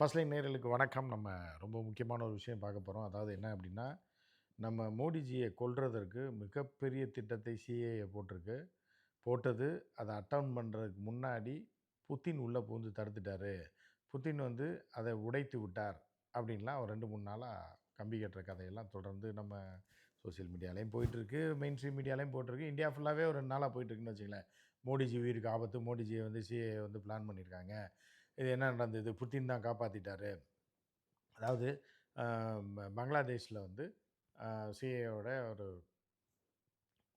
First line நேரலுக்கு வணக்கம். நம்ம ரொம்ப முக்கியமான ஒரு விஷயம் பார்க்க போகிறோம் அதாவது என்ன அப்படின்னா நம்ம மோடிஜியை கொல்றதற்கு மிகப்பெரிய திட்டத்தை சிஏஏ போட்டிருக்கு. போட்டது அதை அட்டவுன் பண்ணுறதுக்கு முன்னாடி புத்தின் உள்ளே பூந்து தடுத்துட்டாரு. புத்தின் வந்து அதை உடைத்து விட்டார். அப்படின்லாம் அவர் ரெண்டு மூணு நாளாக கம்பி கட்டுற கதையெல்லாம் தொடர்ந்து நம்ம சோசியல் மீடியாலயும் போயிட்டுருக்கு. மெயின் ஸ்ட்ரீம் மீடியாலயும் போட்டிருக்கு. இந்தியா ஃபுல்லாகவே ஒரு ரெண்டு நாளாக போயிட்டுருக்குன்னு வச்சுக்கங்களேன். மோடிஜி உயிருக்கு ஆபத்து. மோடிஜியை வந்து சிஏ வந்து பிளான் பண்ணியிருக்காங்க. இது என்ன நடந்தது? புத்தின் தான் காப்பாற்றிட்டாரு அதாவது பங்களாதேஷில் வந்து சிஏயோட ஒரு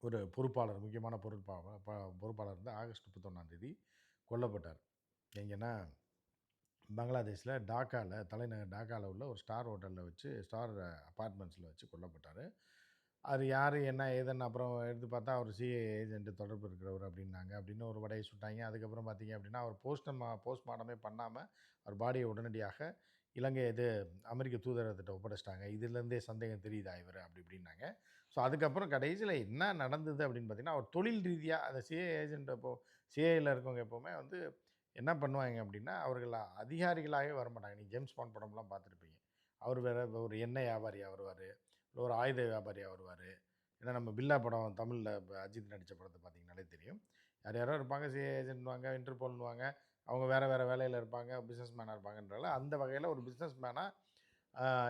ஒரு பொறுப்பாளர், முக்கியமான பொறுப்பாளர் ப பொறுப்பாளர் வந்து ஆகஸ்ட் முப்பத்தொன்னாந்தேதி கொல்லப்பட்டார். எங்கன்னா, பங்களாதேஷ்ல டாக்காவில் தலைநகர் டாக்காவில் உள்ள ஒரு ஸ்டார் ஹோட்டலில் வச்சு ஸ்டார் அப்பார்ட்மெண்ட்ஸில் வச்சு கொல்லப்பட்டார் அது யார் என்ன, ஏதுன்னு அப்புறம் எடுத்து பார்த்தா, அவர் சிஏ ஏஜென்ட்டு தொடர்பு இருக்கிறவர் அப்படின்னாங்க. அப்படின்னு ஒரு வடையை சுட்டாங்க. அதுக்கப்புறம் பார்த்தீங்க அப்படின்னா அவர் போஸ்டம் போஸ்ட்மார்ட்டமே பண்ணாமல் அவர் பாடியை உடனடியாக இலங்கை இது அமெரிக்க தூதரகத்திட்ட ஒப்படைச்சிட்டாங்க. இதுலேருந்தே சந்தேகம் தெரியுதா இவர்? அப்படி இப்படின்னாங்க. ஸோ அதுக்கப்புறம் கடைசியில் என்ன நடந்தது அப்படின்னு பார்த்தீங்கன்னா, அவர் தொழில் ரீதியாக அந்த சிஏ ஏஜென்ட் இப்போ சிஏயில் இருக்கவங்க எப்போவுமே வந்து என்ன பண்ணுவாங்க அப்படின்னா அவர்கள் அதிகாரிகளாகவே வரமாட்டாங்க. நீ ஜேம்ஸ் பாண்ட் படம்லாம் பார்த்துருப்பீங்க. அவர் வேற ஒரு எண்ணெய் வியாபாரியாக வருவார் இல்லை ஒரு ஆயுத வியாபாரியாக வருவார் ஏன்னா நம்ம பில்லா படம் தமிழில் இப்போ அஜித் நடித்த படத்தை பார்த்தீங்கனாலே தெரியும். யார் யாரோ இருப்பாங்க. சிஏஏ ஏஜென்ட்னுவாங்க, இன்டர்போல்னுவாங்க. அவங்க வேறு வேறு வேலையில் இருப்பாங்க. பிஸ்னஸ் மேனாக இருப்பாங்கன்றால அந்த வகையில் ஒரு பிஸ்னஸ் மேனாக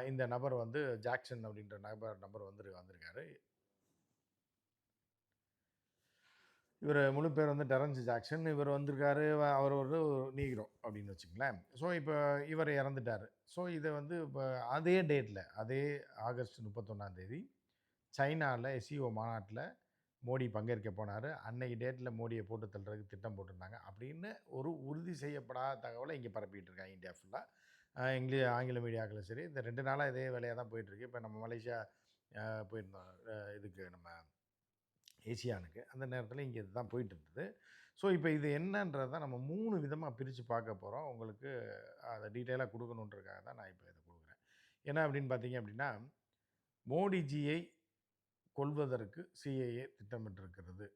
இந்த நபர் வந்து ஜாக்சன் அப்படின்ற நபர் நபர் வந்து வந்திருக்காரு. இவர் முழு பேர் வந்து டெரன்ஸ் ஜாக்சன். இவர் வந்திருக்காரு. அவர் ஒரு நீக்ரோ அப்படின்னு வச்சுக்கங்களேன். ஸோ இப்போ இவர் இறந்துட்டாரு. ஸோ இதை வந்து இப்போ அதே டேட்டில் அதே ஆகஸ்ட் 31ஆம் தேதி எஸ்இஓ மாநாட்டில் மோடி பங்கேற்க போனார் அன்னைக்கு டேட்டில் மோடியை போட்டு தள்ளுறதுக்கு திட்டம் போட்டிருந்தாங்க. அப்படின்னு ஒரு உறுதி செய்யப்படாத தகவலை இங்கே பரப்பிட்டு இருக்காங்க இந்தியா ஃபுல்லாக இங்கிலீஷ் இங்கிலி ஆங்கில மீடியாக்களும் சரி, இந்த ரெண்டு நாளாக இதே வேலையாக தான் போயிட்டுருக்கு. இப்போ நம்ம மலேசியா போயிருந்தோம். இதுக்கு நம்ம ஏசியானுக்கு. அந்த நேரத்தில் இங்கே இதுதான் போயிட்டு இருந்தது. ஸோ இப்போ இது என்னன்றத நம்ம மூணு விதமாக பிரித்து பார்க்க போகிறோம் உங்களுக்கு அதை டீட்டெயிலாக கொடுக்கணுன்றக்காக தான் நான் இப்போ இதை கொடுக்குறேன் என்ன அப்படின்னு பார்த்தீங்க அப்படின்னா மோடிஜியை கொள்வதற்கு சிஏஏ திட்டமிட்டிருக்கிறது.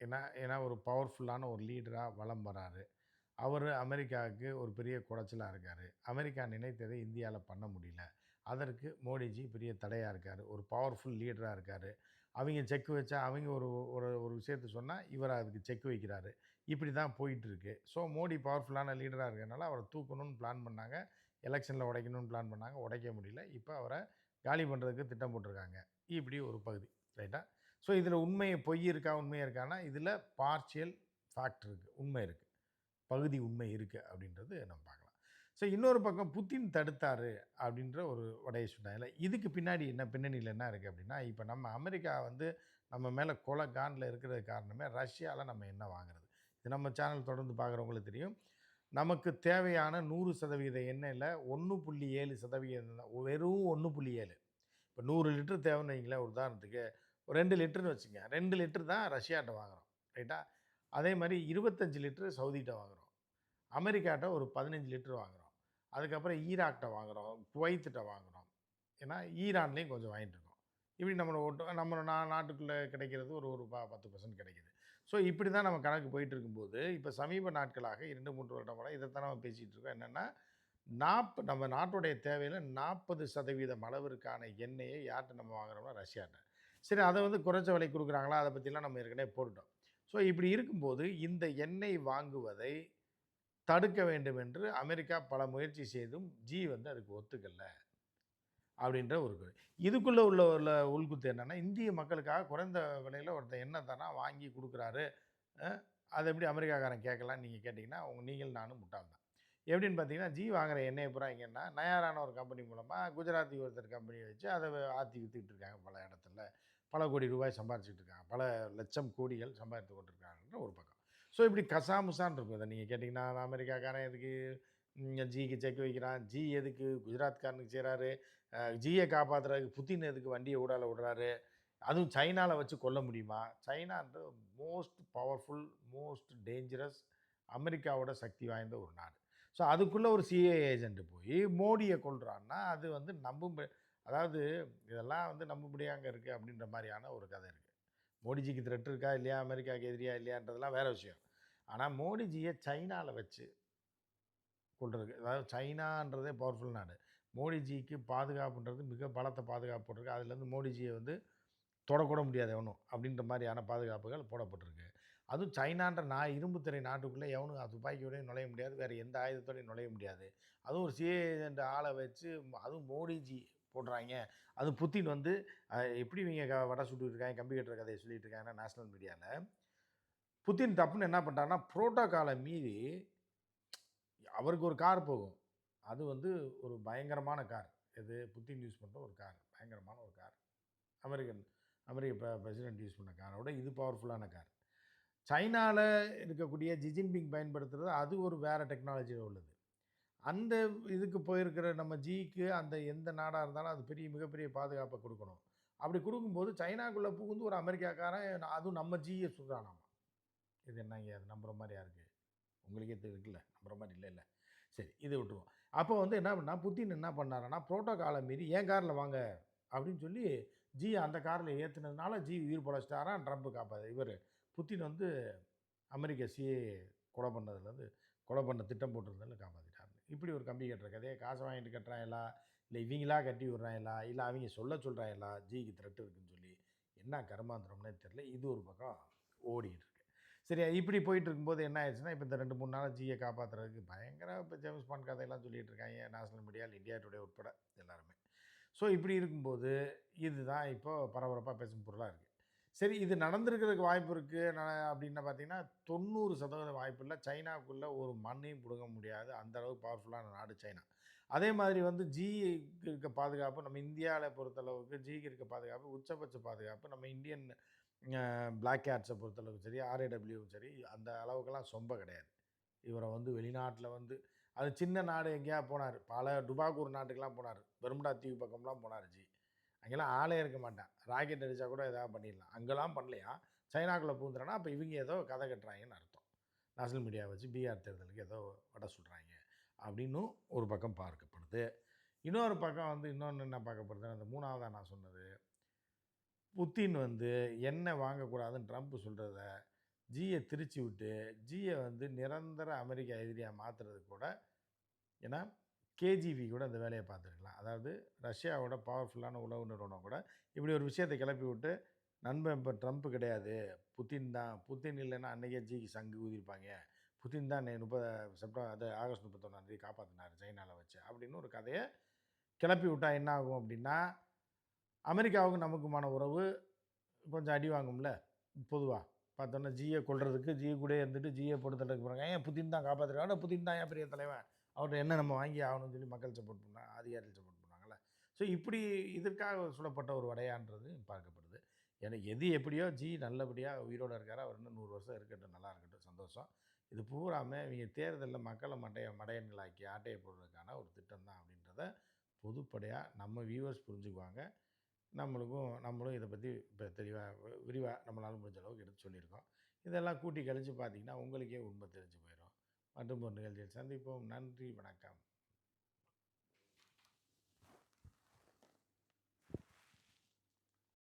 ஏன்னா ஏன்னா ஒரு பவர்ஃபுல்லான ஒரு லீடராக வலம் வராரு. அவர் அமெரிக்காவுக்கு ஒரு பெரிய குடைச்சலா இருக்கார் அமெரிக்கா நினைத்ததை இந்தியாவில் பண்ண முடியல. அதற்கு மோடிஜி பெரிய தடையாக இருக்கார் ஒரு பவர்ஃபுல் லீடராக இருக்கார் அவங்க செக் வச்சா, அவங்க ஒரு ஒரு ஒரு விஷயத்த சொன்னால் இவர் அதுக்கு செக் வைக்கிறாரு. இப்படி தான் போயிட்டுருக்கு. ஸோ மோடி பவர்ஃபுல்லான லீடராக இருக்கிறனால அவரை தூக்கணும்னு பிளான் பண்ணாங்க. எலெக்ஷனில் உடைக்கணும்னு பிளான் பண்ணாங்க. உடைக்க முடியல. இப்போ அவரை காலி பண்ணுறதுக்கு திட்டம் போட்டிருக்காங்க. இப்படி ஒரு பகுதி. ரைட்டா? ஸோ இதில் உண்மையை பொய் இருக்கா? உண்மையாக இருக்கான்னா, இதில் பார்ஷியல் ஃபேக்ட் இருக்குது உண்மை இருக்குது பகுதி உண்மை இருக்குது அப்படின்றது நம்ம பார்க்கலாம். ஸோ இன்னொரு பக்கம் புத்தின் தடுத்தார் அப்படின்ற ஒரு வடைய சுட்டாங்கல்ல. இதுக்கு பின்னாடி என்ன பின்னணியில் என்ன இருக்குது அப்படின்னா இப்போ நம்ம அமெரிக்கா வந்து நம்ம மேலே கொல கான்ல இருக்கிறது காரணமே ரஷ்யாவில் நம்ம என்ன வாங்குறது. இது நம்ம சேனல் தொடர்ந்து பார்க்குறவங்களுக்கு தெரியும். நமக்கு தேவையான 100% எண்ணெய்ல 1.7% வெறும் ஒன்று புள்ளி ஏழு இப்போ நூறு லிட்டர் தேவைன்னு வைங்களேன் ஒரு உதாரணத்துக்கு. ஒரு 2 லிட்டர்ன்னு வச்சுக்கங்க. 2 லிட்டர் தான் ரஷ்யாட்ட வாங்குகிறோம் ரைட்டா? அதே மாதிரி இருபத்தஞ்சி லிட்டர் சவுதிகிட்ட வாங்குறோம். அமெரிக்காட்ட ஒரு 15 லிட்டர் வாங்குறோம். அதுக்கப்புறம் ஈராக்கிட்ட வாங்குறோம். குவைத்திட்ட வாங்குறோம். ஏன்னா ஈரான்லேயும் கொஞ்சம் வாங்கிட்டு இருக்கோம். நம்மளை ஒட்டு நம்ம நா நாட்டுக்குள்ளே கிடைக்கிறது ஒரு ஒரு பா பத்து பர்சன்ட் கிடைக்கிது ஸோ இப்படி தான் நம்ம கணக்கு போயிட்டு இருக்கும்போது, இப்போ சமீப நாட்களாக 2, 3 வருடங்களா இதைத்தான் நம்ம பேசிகிட்டு இருக்கோம். என்னென்னா நாப் நம்ம நாட்டுடைய தேவையில் நாற்பது சதவீதம் அளவிற்கான எண்ணெயை யார்கிட்ட நம்ம வாங்குறோம்னா, ரஷ்யாட்ட. சரி அதை வந்து குறைச்ச விலை கொடுக்குறாங்களா அதை பற்றிலாம் நம்ம ஏற்கனவே போட்டுட்டோம். ஸோ இப்படி இருக்கும்போது, இந்த எண்ணெய் வாங்குவதை தடுக்க வேண்டும் என்று அமெரிக்கா பல முயற்சி செய்தும், ஜி வந்து அதுக்கு ஒத்துக்கல. அப்படின்ற ஒரு இதுக்குள்ளே உள்ள உள்ள உள்குத்து என்னன்னா, இந்திய மக்களுக்காக குறைந்த விலையில் ஒருத்தர் என்ன தானா வாங்கி கொடுக்குறாரு அதை எப்படி அமெரிக்காக்காரன் கேட்கலாம் நீங்கள் கேட்டிங்கன்னா உங்க நீங்கள் நானும் முட்டாள் தான். பார்த்தீங்கன்னா, ஜி வாங்குற எண்ணெய் பூரா இங்கன்னா நயாரான ஒரு கம்பெனி மூலமாக குஜராத்தி ஒருத்தர் கம்பெனியை வச்சு அதை ஆற்றி வித்துட்டு இருக்காங்க பல இடத்துல. பல கோடி ரூபாய் சம்பாரிச்சிட்டு இருக்காங்க. பல லட்சம் கோடிகள் சம்பாதித்து கொண்டிருக்காங்கன்ற ஒரு பக்கம். ஸோ இப்படி கசாமுசான் இருக்கும். அதை நீங்கள் கேட்டிங்கன்னா அமெரிக்காக்காரன் எதுக்கு ஜிக்கு செக் வைக்கிறான்? ஜி எதுக்கு குஜராத்காரனுக்கு செய்கிறாரு ஜியை காப்பாற்றுறதுக்கு புத்தின் எதுக்கு வண்டியை ஊடால விடுறாரு? அதுவும் சைனாவில் வச்சு கொல்ல முடியுமா? சைனான்ற மோஸ்ட் பவர்ஃபுல், மோஸ்ட் டேஞ்சரஸ் அமெரிக்காவோட சக்தி வாய்ந்த ஒரு நாடு. ஸோ அதுக்குள்ளே ஒரு சிஏ ஏஜென்ட் போய் மோடியை கொள்கிறான்னா அது வந்து நம்பும் அதாவது இதெல்லாம் வந்து நம்பும்படியாங்க இருக்குது அப்படின்ற மாதிரியான ஒரு கதை இருக்குது மோடிஜிக்கு த்ரெட் இருக்கா? இல்லையா? அமெரிக்காவுக்கு எதிரியா? இல்லையான்றதெல்லாம் வேறு விஷயம். ஆனால் மோடிஜியை சைனாவில் வச்சு கொள்றதுக்கு அதாவது சைனான்றதே பவர்ஃபுல் நாடு மோடிஜிக்கு பாதுகாப்புன்றது மிக பலத்த பாதுகாப்பு போட்டிருக்கு அதுலேருந்து மோடிஜியை வந்து தொடக்கூட முடியாது எவனும் அப்படின்ற மாதிரியான பாதுகாப்புகள் போடப்பட்டிருக்கு அதுவும் சைனான்ற நான் இரும்புத்துறை நாட்டுக்குள்ளே எவனும் அது துப்பாக்கியோடய நுழைய முடியாது வேறு எந்த ஆயுதத்தோடையும் நுழைய முடியாது அதுவும் ஒரு சிஏ என்ற ஆளை வச்சு அதுவும் மோடிஜி போடுறாங்க. அது புத்தின் வந்து எப்படி இவங்க க வடை சுட்டு இருக்காங்க கம்பி கட்டுற கதையை சொல்லிட்டு இருக்காங்கன்னா நேஷனல் மீடியாவில் புத்தின் தப்புன்னு என்ன பண்ணுறாருன்னா புரோட்டோக்காலை மீறி அவருக்கு ஒரு கார் போகும். அது வந்து ஒரு பயங்கரமான கார். எது? புத்தின் யூஸ் பண்ணுற ஒரு கார். பயங்கரமான ஒரு கார். அமெரிக்கன் அமெரிக்க பிரசிடென்ட் யூஸ் பண்ண காரோட இது பவர்ஃபுல்லான கார். சைனாவில் இருக்கக்கூடிய ஜிஜின்பிங் பயன்படுத்துறது அது ஒரு வேறு டெக்னாலஜியில் உள்ளது. அந்த இதுக்கு போயிருக்கிற நம்ம ஜிக்கு அந்த எந்த நாடாக இருந்தாலும் அது பெரிய மிகப்பெரிய பாதுகாப்பை கொடுக்கணும். அப்படி கொடுக்கும்போது சைனாக்குள்ளே புகுந்து ஒரு அமெரிக்காக்காரன் அதுவும் நம்ம ஜியை சுடுறானாமா? இது என்னங்க? அது நம்புகிற மாதிரியா இருக்குது உங்களுக்கே இருக்குல்ல நம்புற மாதிரி இல்லை இல்லை. சரி இதை விட்டுருவோம். அப்போ வந்து என்ன பண்ணா புத்தின் என்ன பண்ணாருன்னா புரோட்டோகாலை மீறி என் காரில் வாங்க அப்படின்னு சொல்லி ஜி அந்த காரில் ஏற்றுனதுனால ஜி உயிர் பொழைச்சிட்டாரான் ட்ரம்ப்பு காப்பாது இவர் புத்தின் வந்து அமெரிக்க சிஏ கொலை பண்ணதுலேருந்து கொலை பண்ண திட்டம் போட்டிருந்தாலும் காப்பாற்றிட்டார் இப்படி ஒரு கம்பி கட்டுற கதையை காசை வாங்கிட்டு கட்டுறாங்களா? இல்லை இவங்களா கட்டி விட்றாங்களா? இல்லை அவங்க சொல்ல சொல்கிறாங்களா ஜிக்கு த்ரெட்டு இருக்குன்னு சொல்லி என்ன கர்மாந்திரம்னே தெரில இது ஒரு பக்கம் ஓடிட்டு இருக்கு. சரி இப்படி போயிட்டு இருக்கும்போது என்ன ஆயிடுச்சுன்னா இப்போ இந்த ரெண்டு மூணு நாள் ஜியை காப்பாற்றுறதுக்கு பயங்கர இப்போ ஜேம்ஸ் பான் கதையெல்லாம் சொல்லிட்டு இருக்காங்க. நேஷனல் மீடியாவில் இந்தியா டுடே உட்பட எல்லாருமே. ஸோ இப்படி இருக்கும்போது இதுதான் இப்போ பரபரப்பாக பேசும் பொருளாக இருக்குது சரி இது நடந்திருக்கிறதுக்கு வாய்ப்பு இருக்குது நான் அப்படின்னு பார்த்தீங்கன்னா தொண்ணூறு சதவீத வாய்ப்பு இல்லை. சைனாக்குள்ளே ஒரு மண்ணையும் பிடுங்க முடியாது. அந்த அளவுக்கு பவர்ஃபுல்லான நாடு சைனா. அதே மாதிரி வந்து ஜிக்கு இருக்க பாதுகாப்பு நம்ம இந்தியாவில் பொறுத்தளவுக்கு ஜிக்கு இருக்க பாதுகாப்பு உச்சபட்ச பாதுகாப்பு நம்ம இந்தியன் பிளாக் கேட்ஸை பொறுத்தளவுக்கு சரி ஆர்ஏடபிள்யூவும் சரி அந்த அளவுக்கெல்லாம் சொம்ப கிடையாது. இவரை வந்து வெளிநாட்டில் வந்து அது சின்ன நாடு எங்கேயா போனார். பல டுபாகூர் நாட்டுக்கெலாம் போனார். பெருமுடா தீவு பக்கம்லாம் போனார் ஜி அங்கெல்லாம் ஆளே இருக்க மாட்டான். ராக்கெட் அடித்தா கூட எதாவது பண்ணிடலாம். அங்கெல்லாம் பண்ணலையா? சைனாக்குள்ளே பூந்துறனா அப்போ இவங்க ஏதோ கதை கட்டுறாங்கன்னு அர்த்தம். நேஷனல் மீடியாவை வச்சு பீகார் தேர்தலுக்கு ஏதோ வட சொல்கிறாங்க அப்படின்னும் ஒரு பக்கம் பார்க்கப்படுது. இன்னொரு பக்கம் வந்து இன்னொன்று என்ன பார்க்கப்படுதுன்னா அந்த மூணாவதாக நான் சொன்னது. புத்தின் வந்து எண்ணெய் வாங்கக்கூடாதுன்னு ட்ரம்ப் சொல்கிறத ஜியை திரிச்சு விட்டு ஜியை வந்து நிரந்தர அமெரிக்க எதிரியாக மாற்றுறது கூட ஏன்னா கேஜிவி கூட அந்த வேலையை பார்த்துருக்கலாம். அதாவது ரஷ்யாவோட பவர்ஃபுல்லான உளவு நிறுவனம் கூட இப்படி ஒரு விஷயத்தை கிளப்பி விட்டு நண்பன் இப்போ ட்ரம்ப் கிடையாது. புத்தின் தான். புத்தின் இல்லைன்னா அன்றைக்கே ஜிக்கு சங்கு ஊதிருப்பாங்க. புத்தின் தான் முப்பது செப்டம்பர் அது ஆகஸ்ட் முப்பத்தொன்னாந்தேதி காப்பாற்றினார் சைனாவில் வச்சு. அப்படின்னு ஒரு கதையை கிளப்பி விட்டால் என்ன ஆகும் அப்படின்னா அமெரிக்காவுக்கும் நமக்குமான உறவு கொஞ்சம் அடி வாங்கும்ல பொதுவாக பார்த்தோன்னா ஜியை கொள்றதுக்கு ஜி கூட இருந்துட்டு ஜியை பொறுத்தளவுக்கு போகிறாங்க ஏன் புத்தின் தான் காப்பாற்றுறாங்க புத்தின் தான் ஏன் பெரிய தலைவன்? அவர்கிட்ட என்ன நம்ம வாங்கி ஆகணும்னு சொல்லி மக்கள் சப்போர்ட் பண்ணாங்க அதிகாரிகள் சப்போர்ட் பண்ணாங்கல்ல? ஸோ இப்படி இதற்காக சுடப்பட்ட ஒரு வடையான்றது பார்க்கப்படுது. எனக்கு எது எப்படியோ ஜி நல்லபடியாக உயிரோடு இருக்காரு. அவர் இன்னும் நூறு வருஷம் இருக்கட்டும் நல்லா இருக்கட்டும் சந்தோஷம். இது பூராமல் இவங்க தேர்தலில் மக்களை மட்டைய மடையன்களாக்கி ஆட்டையை போடுறதுக்கான ஒரு திட்டம் தான் அப்படின்றத பொதுப்படையாக நம்ம வியூவர்ஸ் புரிஞ்சுக்குவாங்க. நம்மளுக்கும் நம்மளும் இதை பற்றி இப்போ தெளிவாக விரிவாக நம்மளால் முடிஞ்ச அளவுக்கு எடுத்து சொல்லியிருக்கோம். இதெல்லாம் கூட்டி கழித்து பார்த்தீங்கன்னா உங்களுக்கே உண்மை தெரிஞ்சு போயிடும். மற்றும் ஒரு நிகழ்ச்சியில் சந்திப்போம். நன்றி வணக்கம்.